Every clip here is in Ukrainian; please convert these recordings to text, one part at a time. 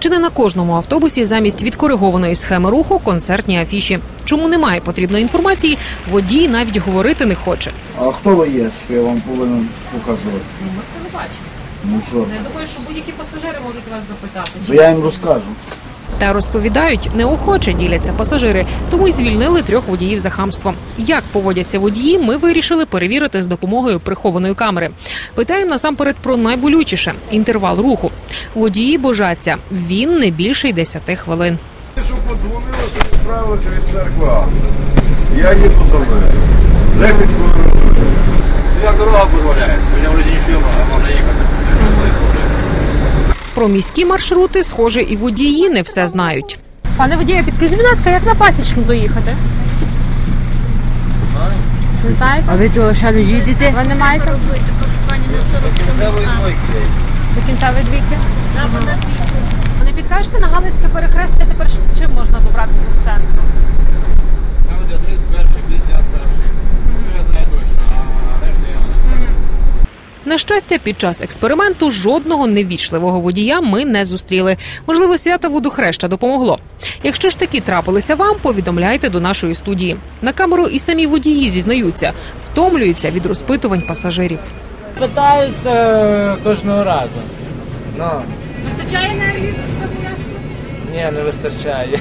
Чи не на кожному автобусі замість відкоригованої схеми руху концертні афіші? Чому немає потрібної інформації, водій навіть говорити не хоче. А хто ви є, що я вам повинен показувати? Ми це не бачимо. Ну що, Я думаю, що будь-які пасажири можуть вас запитати. то я їм розкажу. Та розповідають, неохоче діляться пасажири, тому й звільнили трьох водіїв за хамство. Як поводяться водії, ми вирішили перевірити з допомогою прихованої камери. Питаємо насамперед про найболючіше інтервал руху. Водії божаться. Він не більше 10 хвилин. Що подзвонили, що відправилися від церква. Я їду за мною. 10 хвилин. Як дорога дозволяє, сьогодні вроді нічого, а можна їхати. Про міські маршрути, схоже, і водії не все знають. Пане водія, підкажіть, будь ласка, як на пасічну доїхати? Не знаєте? А ви то ще не їдете? Ви не маєте? До двійки? Ви не підкажете на Галицьке перехрестя тепер чим можна добратися з центру? Там де 31, 51. Я знаю точно, а решта я не. На щастя, під час експерименту жодного невічливого водія ми не зустріли. Можливо, свята водохреща допомогло. Якщо ж такі трапилися вам, повідомляйте до нашої студії. На камеру і самі водії зізнаються, втомлюються від розпитувань пасажирів. Питаються кожного разу. Ну, Вистачає енергії це пояснити? ні, не вистачає.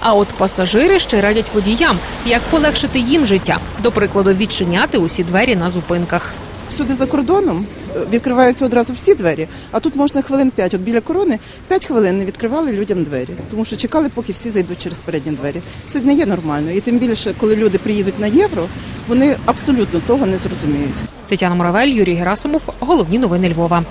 А от пасажири ще радять водіям, як полегшити їм життя. До прикладу, відчиняти усі двері на зупинках. Сюди за кордоном е, відкриваються одразу всі двері, а тут можна хвилин 5. От біля корони 5 хвилин не відкривали людям двері, тому що чекали, поки всі зайдуть через передні двері. Це не є нормально. І тим більше, коли люди приїдуть на євро, вони абсолютно того не зрозуміють. Тетяна Моравель, Юрій Герасимов. Головні новини Львова.